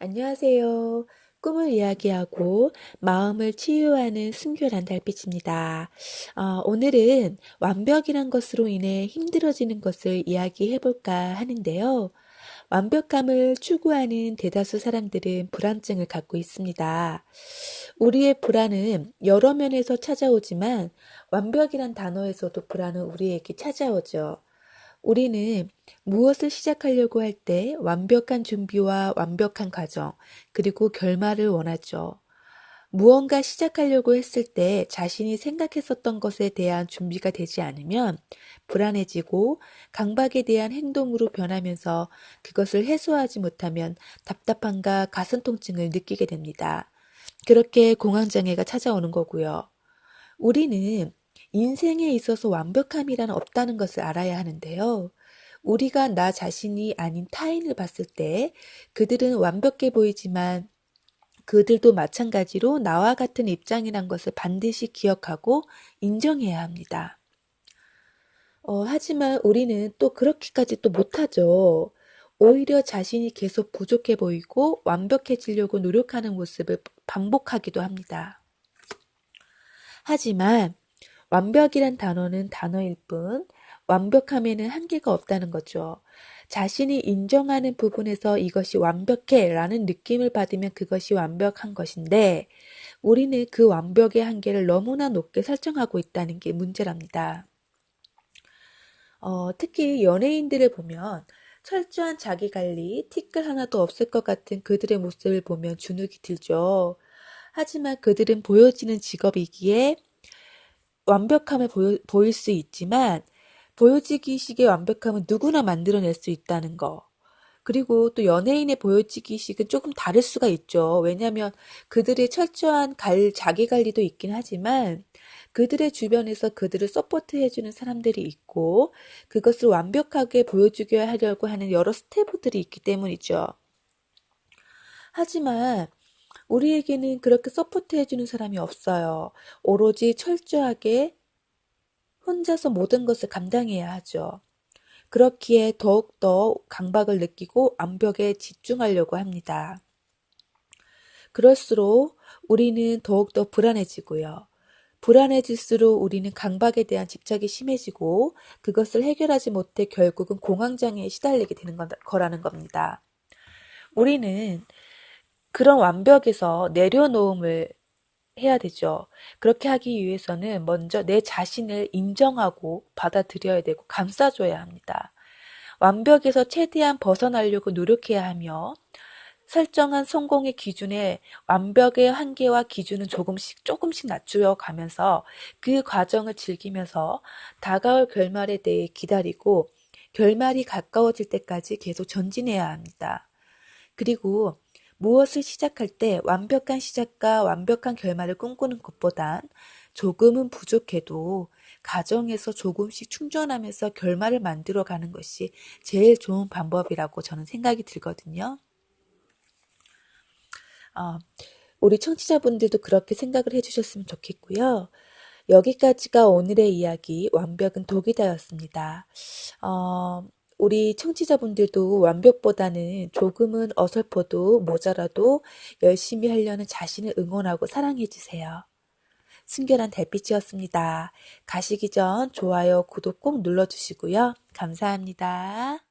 안녕하세요. 꿈을 이야기하고 마음을 치유하는 순결한 달빛입니다. 어, 오늘은 완벽이란 것으로 인해 힘들어지는 것을 이야기해 볼까 하는데요. 완벽함을 추구하는 대다수 사람들은 불안증을 갖고 있습니다. 우리의 불안은 여러 면에서 찾아오지만 완벽이란 단어에서도 불안은 우리에게 찾아오죠. 우리는 무엇을 시작하려고 할 때 완벽한 준비와 완벽한 과정, 그리고 결말을 원하죠. 무언가 시작하려고 했을 때 자신이 생각했었던 것에 대한 준비가 되지 않으면 불안해지고 강박에 대한 행동으로 변하면서 그것을 해소하지 못하면 답답함과 가슴 통증을 느끼게 됩니다. 그렇게 공황장애가 찾아오는 거고요. 우리는 인생에 있어서 완벽함이란 없다는 것을 알아야 하는데요. 우리가 나 자신이 아닌 타인을 봤을 때 그들은 완벽해 보이지만 그들도 마찬가지로 나와 같은 입장이란 것을 반드시 기억하고 인정해야 합니다. 어, 하지만 우리는 또 그렇게까지 또 못하죠. 오히려 자신이 계속 부족해 보이고 완벽해지려고 노력하는 모습을 반복하기도 합니다. 하지만 완벽이란 단어는 단어일 뿐 완벽함에는 한계가 없다는 거죠. 자신이 인정하는 부분에서 이것이 완벽해 라는 느낌을 받으면 그것이 완벽한 것인데 우리는 그 완벽의 한계를 너무나 높게 설정하고 있다는 게 문제랍니다. 어, 특히 연예인들을 보면 철저한 자기 관리, 티끌 하나도 없을 것 같은 그들의 모습을 보면 주눅이 들죠. 하지만 그들은 보여지는 직업이기에 완벽함을 보여, 보일 수 있지만 보여지기식의 완벽함은 누구나 만들어낼 수 있다는 거. 그리고 또 연예인의 보여지기식은 조금 다를 수가 있죠. 왜냐하면 그들의 철저한 갈, 자기 관리도 있긴 하지만 그들의 주변에서 그들을 서포트해주는 사람들이 있고 그것을 완벽하게 보여주게 하려고 하는 여러 스태프들이 있기 때문이죠. 하지만 우리에게는 그렇게 서포트해주는 사람이 없어요. 오로지 철저하게 혼자서 모든 것을 감당해야 하죠. 그렇기에 더욱더 강박을 느끼고 완벽에 집중하려고 합니다. 그럴수록 우리는 더욱더 불안해지고요. 불안해질수록 우리는 강박에 대한 집착이 심해지고 그것을 해결하지 못해 결국은 공황장애에 시달리게 되는 거라는 겁니다. 우리는 그런 완벽에서 내려놓음을 해야 되죠. 그렇게 하기 위해서는 먼저 내 자신을 인정하고 받아들여야 되고 감싸줘야 합니다. 완벽에서 최대한 벗어나려고 노력해야 하며 설정한 성공의 기준에 완벽의 한계와 기준은 조금씩 조금씩 낮추어 가면서 그 과정을 즐기면서 다가올 결말에 대해 기다리고 결말이 가까워질 때까지 계속 전진해야 합니다. 그리고 무엇을 시작할 때 완벽한 시작과 완벽한 결말을 꿈꾸는 것보단 조금은 부족해도 가정에서 조금씩 충전하면서 결말을 만들어 가는 것이 제일 좋은 방법이라고 저는 생각이 들거든요. 어, 우리 청취자분들도 그렇게 생각을 해주셨으면 좋겠고요. 여기까지가 오늘의 이야기 완벽은 독이다였습니다. 어, 우리 청취자분들도 완벽보다는 조금은 어설퍼도 모자라도 열심히 하려는 자신을 응원하고 사랑해주세요. 순결한 달빛이었습니다. 가시기 전 좋아요, 구독 꼭 눌러주시고요. 감사합니다.